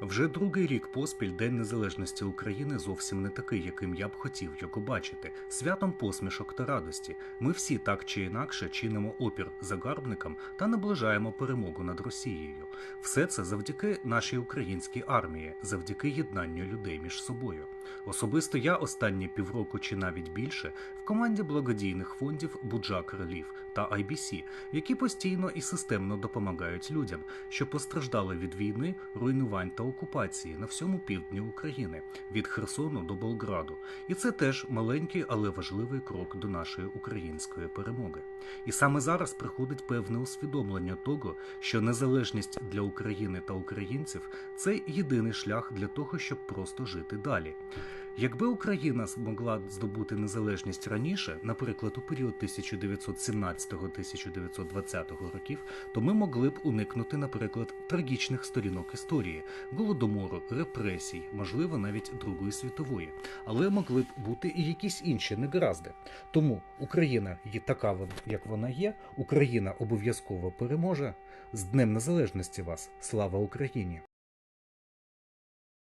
Вже другий рік поспіль День Незалежності України зовсім не такий, яким я б хотів його бачити. Святом посмішок та радості. Ми всі так чи інакше чинимо опір загарбникам та наближаємо перемогу над Росією. Все це завдяки нашій українській армії, завдяки єднанню людей між собою. Особисто я останні півроку чи навіть більше в команді благодійних фондів Буджак Реліф та IBC, які постійно і системно допомагають людям, що постраждали від війни, руйнувань та окупації на всьому півдні України від Херсону до Болграду. І це теж маленький, але важливий крок до нашої української перемоги. І саме зараз приходить певне усвідомлення того, що незалежність для України та українців це єдиний шлях для того, щоб просто жити далі. Якби Україна змогла здобути незалежність раніше, наприклад, у період 1917-1920 років, то ми могли б уникнути, наприклад, трагічних сторінок історії, голодомору, репресій, можливо, навіть Другої світової, але могли б бути і якісь інші негаразди. Тому Україна є така, як вона є. Україна обов'язково переможе. З Днем Незалежності вас! Слава Україні!